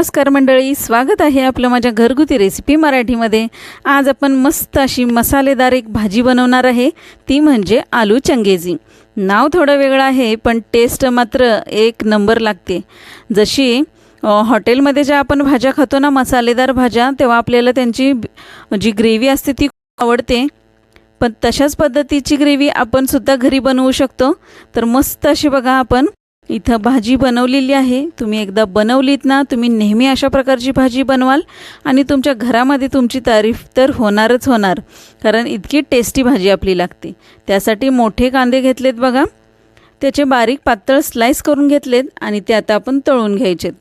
नमस्कार मंडळी स्वागत आहे आपलं माझ्या घरगुती रेसिपी मराठीमध्ये. आज आपण मस्त अशी मसालेदार एक भाजी बनवणार आहे ती म्हणजे आलू चंगेजी. नाव थोडं वेगळं आहे पण टेस्ट मात्र एक नंबर लागते. जशी हॉटेलमध्ये ज्या आपण भाज्या खातो ना मसालेदार भाज्या तेव्हा आपल्याला त्यांची जी ग्रेव्ही असते ती खूप आवडते. पण तशाच पद्धतीची ग्रेव्ही आपण सुद्धा घरी बनवू शकतो. तर मस्त अशी बघा आपण इथं भाजी बनवलेली आहे. तुम्ही एकदा बनवलीत ना तुम्ही नेहमी अशा प्रकारची भाजी बनवाल. आणि तुमच्या घरामध्ये तुमची तारीफ तर होणारच होणार. कारण इतकी टेस्टी भाजी आपली लागते. त्यासाठी मोठे कांदे घेतलेत बघा. त्याचे बारीक पातळ स्लाईस करून घेतलेत आणि ते आता आपण तळून घ्यायचेत.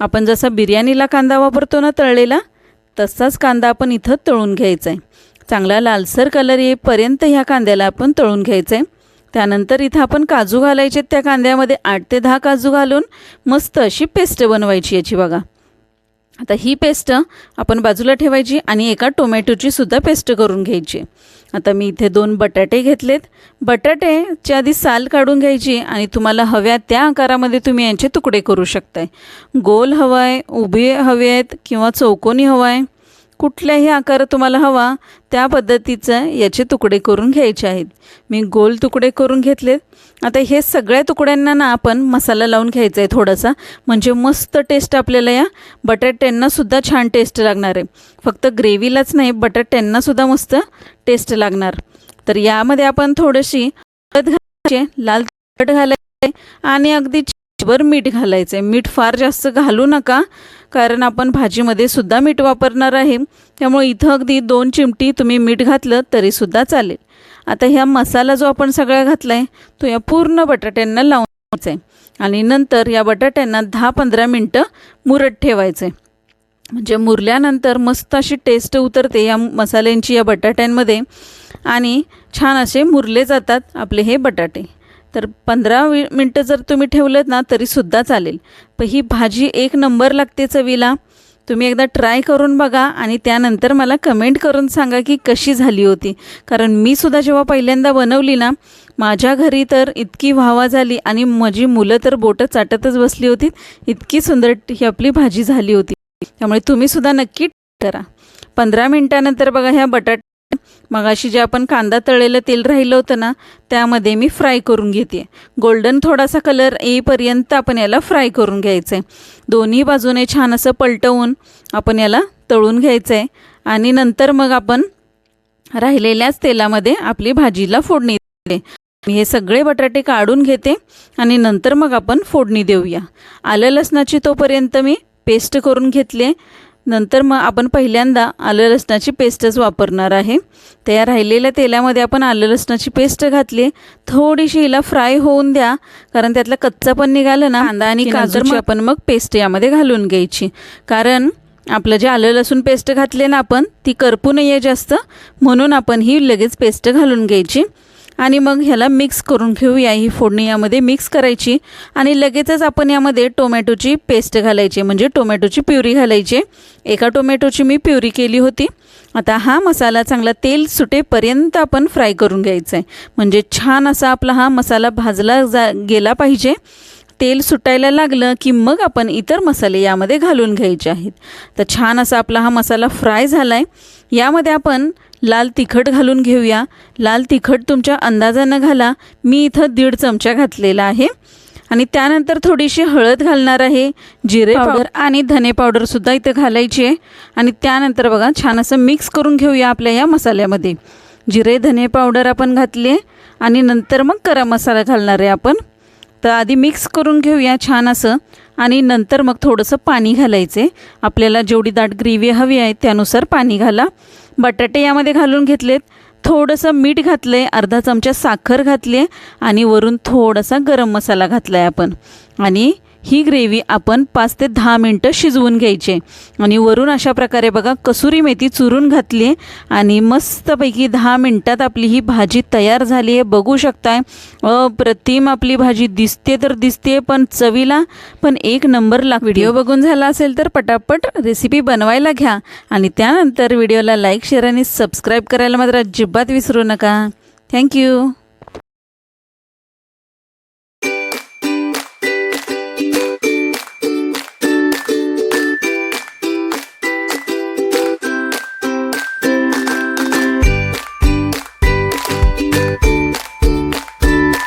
आपण जसा बिर्याणीला कांदा वापरतो ना तळलेला तसाच कांदा आपण इथं तळून घ्यायचा आहे चांगला लालसर कलर येईपर्यंत ह्या कांद्याला आपण तळून घ्यायचं आहे त्यानंतर इथं आपण काजू घालायचे त्या कांद्यामध्ये. आठ ते दहा काजू घालून मस्त अशी पेस्ट बनवायची याची बघा. आता ही पेस्ट आपण बाजूला ठेवायची आणि एका टोमॅटोची सुद्धा पेस्ट करून घ्यायची. आता मी इथे दोन बटाटे घेतलेत. बटाट्याच्या आधी साल काढून घ्यायची आणि तुम्हाला हव्या त्या आकारामध्ये तुम्ही यांचे तुकडे करू शकताय. गोल हवा आहे उभे हवे आहेत किंवा चौकोनी हवा आहे कुठल्याही आकार तुम्हाला हवा त्या पद्धतीचं याचे तुकडे करून घ्यायचे आहेत. मी गोल तुकडे करून घेतलेत. आता हे सगळ्या तुकड्यांना ना आपण मसाला लावून घ्यायचा आहे थोडासा. म्हणजे मस्त टेस्ट आपल्याला या बटाट्यांनासुद्धा छान टेस्ट लागणार आहे. फक्त ग्रेव्हीलाच नाही बटाट्यांनासुद्धा मस्त टेस्ट लागणार. तर यामध्ये आपण थोडीशी हळद घालायची लाल तिखट घालायचे आणि अगदी चिमूटभर मीठ घालायचं आहे मीठ फार जास्त घालू नका कारण आपण भाजीमध्ये सुद्धा मीठ वापरणार आहे. त्यामुळे इथं अगदी दोन चिमटी तुम्ही मीठ घातलं तरीसुद्धा चालेल. आता ह्या मसाला जो आपण सगळा घातला आहे तो या पूर्ण बटाट्यांना लावून आहे आणि नंतर या बटाट्यांना दहा पंधरा मिनटं मुरत ठेवायचं आहे म्हणजे मुरल्यानंतर मस्त अशी टेस्ट उतरते या मसाल्यांची या बटाट्यांमध्ये. आणि छान असे मुरले जातात आपले हे बटाटे. तर पंधरा वि मिनटं जर तुम्ही ठेवलं ना तरीसुद्धा चालेल. पण ही भाजी एक नंबर लागते चवीला. तुम्ही एकदा ट्राय करून बघा आणि त्यानंतर मला कमेंट करून सांगा की कशी झाली होती. कारण मी सुद्धा जेव्हा पहिल्यांदा बनवली ना माझ्या घरी तर इतकी व्हावा झाली आणि माझी मुलं तर बोटं चाटतच बसली होती. इतकी सुंदर ही आपली भाजी झाली होती. त्यामुळे तुम्ही सुद्धा नक्की करा. पंधरा मिनटानंतर बघा ह्या बटाट मगाशी जे आपण कांदा तळलेलं तेल राहिलं होतं ना त्यामध्ये मी फ्राय करून घेते. गोल्डन थोडासा कलर येईपर्यंत आपण याला फ्राय करून घ्यायचं आहे दोन्ही बाजूने छान असं पलटवून आपण याला तळून घ्यायचं आहे आणि नंतर मग आपण राहिलेल्याच तेलामध्ये आपली भाजीला फोडणी देते. मी हे सगळे बटाटे काढून घेते आणि नंतर मग आपण फोडणी देऊया. आलं लसणाची तोपर्यंत मी पेस्ट करून घेतली नंतर मग आपण पहिल्यांदा आलं लसणाची पेस्टच वापरणार आहे. त्या राहिलेल्या तेलामध्ये आपण आलं लसणाची पेस्ट घातली. थोडीशी हिला फ्राय होऊन द्या कारण त्यातला कच्चा पण निघालं ना कांदा आणि काजूची आपण मग पेस्ट यामध्ये घालून घ्यायची. कारण आपलं जे आलं लसूण पेस्ट घातले ना आपण ती करपू नये जास्त म्हणून आपण ही लगेच पेस्ट घालून घ्यायची. आणि मग ह्याला मिक्स करून घेऊया ही फोडणी यामध्ये मिक्स करायची. आणि लगेचच आपण यामध्ये टोमॅटोची पेस्ट घालायची म्हणजे टोमॅटोची प्युरी घालायची. एका टोमॅटोची मी प्युरी केली होती. आता हा मसाला चांगला तेल सुटेपर्यंत आपण फ्राय करून घ्यायचा आहे म्हणजे छान असा आपला हा मसाला भाजला जा गेला पाहिजे. तेल सुटायला लागलं की मग आपण इतर मसाले यामध्ये घालून घ्यायचे आहेत. तर छान असा आपला हा मसाला फ्राय झाला आहे यामध्ये आपण लाल तिखट घालून घेऊया. लाल तिखट तुमच्या अंदाजानं घाला. मी इथं दीड चमचा घातलेला आहे. आणि त्यानंतर थोडीशी हळद घालणार आहे. जिरे पावडर. आणि धने पावडरसुद्धा इथं घालायची आहे. आणि त्यानंतर बघा छान असं मिक्स करून घेऊया आपल्या या मसाल्यामध्ये. जिरे धने पावडर आपण घातले आणि नंतर मग गरम मसाला घालणार आहे आपण. तर आधी मिक्स करून घेऊया छान असं आणि नंतर मग थोडंसं पाणी घालायचे आपल्याला जेवढी दाट ग्रेव्ही हवी आहे त्यानुसार पाणी घाला. बटाटे यामध्ये घालून घेतलेत. थोडंसं मीठ घातलं आहे अर्धा चमचा साखर घातली आहे आणि वरून थोडासा गरम मसाला घातला आहे आपण. आणि ही ग्रेव्ही आपण पाच ते दहा मिनटं शिजवून घ्यायचे आणि वरून अशा प्रकारे बघा कसुरी मेथी चुरून घातली आहे. आणि मस्तपैकी दहा मिनटात आपली ही भाजी तयार झाली आहे. बघू शकताय अप्रतिम आपली भाजी दिसते तर दिसते पण चवीला पण एक नंबर लाग व्हिडिओ बघून झाला असेल तर पटापट रेसिपी बनवायला घ्या. आणि त्यानंतर व्हिडिओला लाईक शेअर आणि सबस्क्राईब करायला मात्र अजिबात विसरू नका. थँक्यू.